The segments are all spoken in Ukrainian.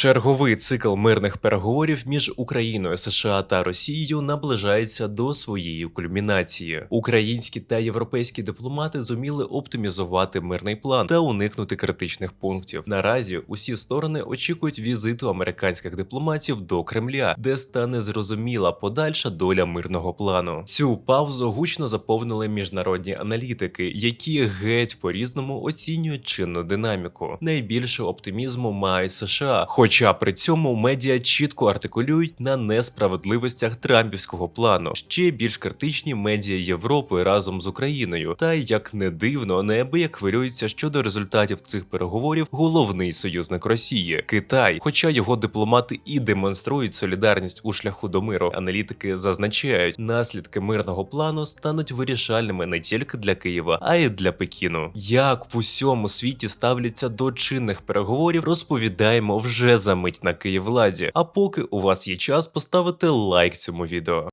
Черговий цикл мирних переговорів між Україною, США та Росією наближається до своєї кульмінації. Українські та європейські дипломати зуміли оптимізувати мирний план та уникнути критичних пунктів. Наразі усі сторони очікують візиту американських дипломатів до Кремля, де стане зрозуміла подальша доля мирного плану. Цю паузу гучно заповнили міжнародні аналітики, які геть по різному оцінюють чинну динаміку. Найбільше оптимізму мають США. Хоча при цьому медіа чітко артикулюють на несправедливостях трампівського плану. Ще більш критичні медіа Європи разом з Україною. Та як не дивно, неабияк хвилюється щодо результатів цих переговорів головний союзник Росії Китай. Хоча його дипломати і демонструють солідарність у шляху до миру, аналітики зазначають, наслідки мирного плану стануть вирішальними не тільки для Києва, а й для Пекіну. Як в усьому світі ставляться до чинних переговорів, розповідаємо вже за мить на Київладі. А поки у вас є час поставити лайк цьому відео.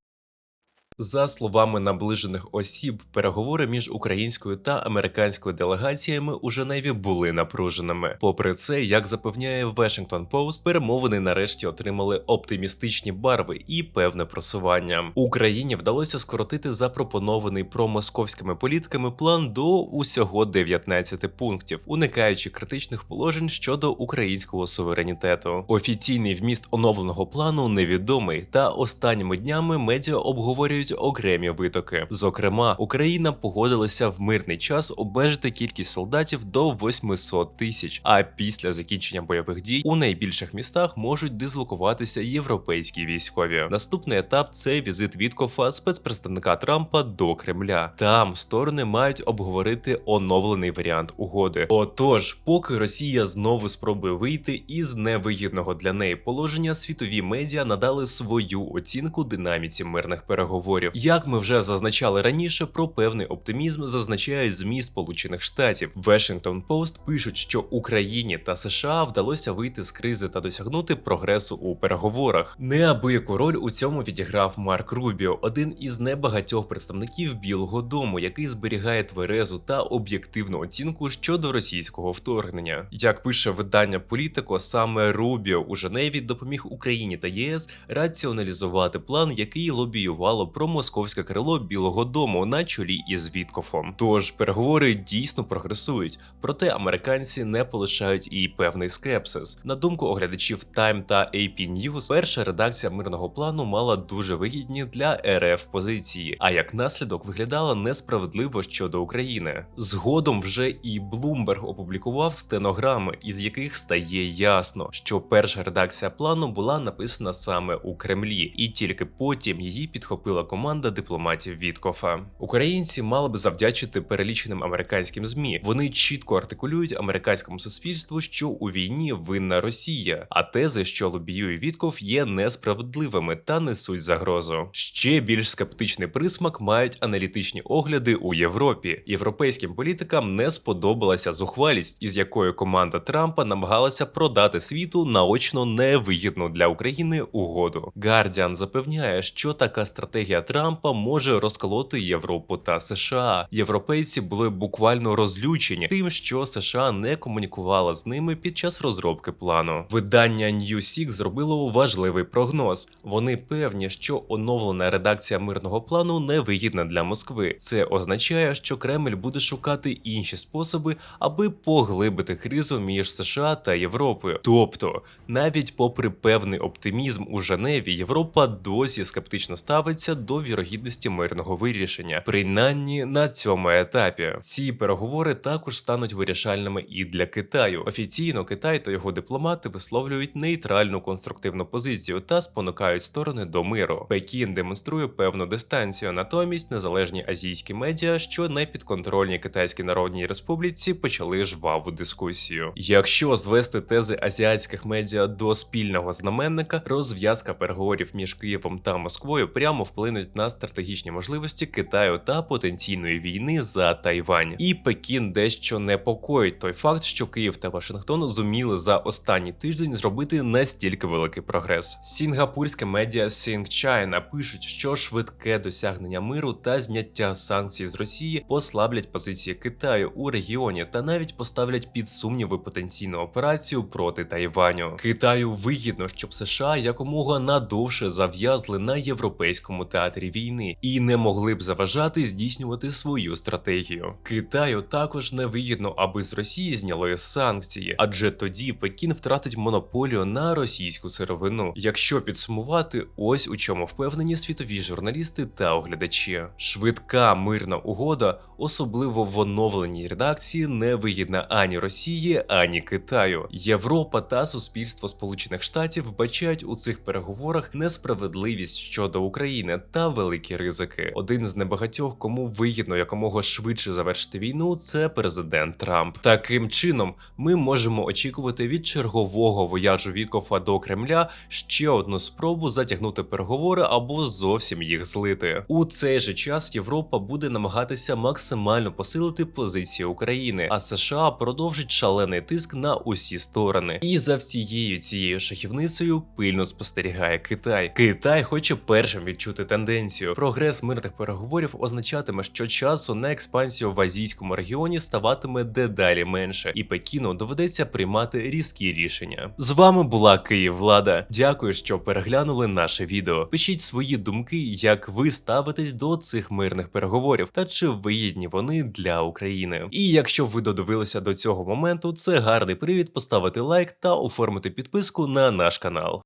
За словами наближених осіб, переговори між українською та американською делегаціями у Женеві були напруженими. Попри це, як запевняє Washington Post, перемовини нарешті отримали оптимістичні барви і певне просування. Україні вдалося скоротити запропонований промосковськими політиками план до усього 19 пунктів, уникаючи критичних положень щодо українського суверенітету. Офіційний вміст оновленого плану невідомий, та останніми днями медіа обговорюють окремі витоки. Зокрема, Україна погодилася в мирний час обмежити кількість солдатів до 800 тисяч. А після закінчення бойових дій у найбільших містах можуть дислокуватися європейські військові. Наступний етап це візит Віткофа, спецпредставника Трампа до Кремля. Там сторони мають обговорити оновлений варіант угоди. Отож, поки Росія знову спробує вийти із невигідного для неї положення, світові медіа надали свою оцінку динаміці мирних переговорів. Як ми вже зазначали раніше, про певний оптимізм зазначають змі Сполучених Штатів. Washington Post пишуть, що Україні та США вдалося вийти з кризи та досягнути прогресу у переговорах. Неабияку роль у цьому відіграв Марк Рубіо, один із небагатьох представників Білого Дому, який зберігає тверезу та об'єктивну оцінку щодо російського вторгнення. Як пише видання Політико, саме Рубіо у Женеві допоміг Україні та ЄС раціоналізувати план, який лобіювало про московське крило Білого Дому на чолі із Віткофом. Тож переговори дійсно прогресують, проте американці не полишають і певний скепсис. На думку оглядачів Time та AP News, перша редакція мирного плану мала дуже вигідні для РФ позиції, а як наслідок виглядала несправедливо щодо України. Згодом вже і Bloomberg опублікував стенограми, із яких стає ясно, що перша редакція плану була написана саме у Кремлі, і тільки потім її підхопила команда дипломатів Віткофа. Українці мали б завдячити переліченим американським змі. Вони чітко артикулюють американському суспільству, що у війні винна Росія, а тези, що лобіює Вітков, є несправедливими та несуть загрозу. Ще більш скептичний присмак мають аналітичні огляди у Європі. Європейським політикам не сподобалася зухвалість, із якою команда Трампа намагалася продати світу наочно невигідну для України угоду. Гардіан запевняє, що така стратегія Трампа може розколоти Європу та США. Європейці були буквально розлючені тим, що США не комунікувала з ними під час розробки плану. Видання Newsweek зробило важливий прогноз. Вони певні, що оновлена редакція мирного плану невигідна для Москви. Це означає, що Кремль буде шукати інші способи, аби поглибити кризу між США та Європою. Тобто, навіть попри певний оптимізм у Женеві, Європа досі скептично ставиться до вірогідності мирного вирішення, принаймні на цьому етапі. Ці переговори також стануть вирішальними і для Китаю. Офіційно Китай та його дипломати висловлюють нейтральну конструктивну позицію та спонукають сторони до миру. Пекін демонструє певну дистанцію, натомість незалежні азійські медіа, що не підконтрольні Китайській Народній Республіці, почали жваву дискусію. Якщо звести тези азіатських медіа до спільного знаменника, розв'язка переговорів між Києвом та Москвою прямо вплине поглянуть на стратегічні можливості Китаю та потенційної війни за Тайвань. І Пекін дещо непокоїть той факт, що Київ та Вашингтон зуміли за останній тиждень зробити настільки великий прогрес. Сінгапурське медіа China пишуть, що швидке досягнення миру та зняття санкцій з Росії послаблять позиції Китаю у регіоні та навіть поставлять під сумніви потенційну операцію проти Тайваню. Китаю вигідно, щоб США якомога надовше зав'язли на європейському театрі війни і не могли б заважати здійснювати свою стратегію. Китаю також невигідно, аби з Росії зняли санкції, адже тоді Пекін втратить монополію на російську сировину. Якщо підсумувати, ось у чому впевнені світові журналісти та оглядачі. Швидка мирна угода, особливо в оновленій редакції, не вигідна ані Росії, ані Китаю. Європа та суспільство Сполучених Штатів вбачають у цих переговорах несправедливість щодо України та великі ризики. Один з небагатьох, кому вигідно якомога швидше завершити війну, це президент Трамп. Таким чином, ми можемо очікувати від чергового вояжу Вікофа до Кремля ще одну спробу затягнути переговори або зовсім їх злити. У цей же час Європа буде намагатися максимально посилити позиції України, а США продовжить шалений тиск на усі сторони. І за всією цією шахівницею пильно спостерігає Китай. Китай хоче першим відчути тенденцію. Прогрес мирних переговорів означатиме, що часу на експансію в азійському регіоні ставатиме дедалі менше, і Пекіну доведеться приймати різкі рішення. З вами була Київ Влада. Дякую, що переглянули наше відео. Пишіть свої думки, як ви ставитесь до цих мирних переговорів та чи вигідні вони для України. І якщо ви додивилися до цього моменту, це гарний привід поставити лайк та оформити підписку на наш канал.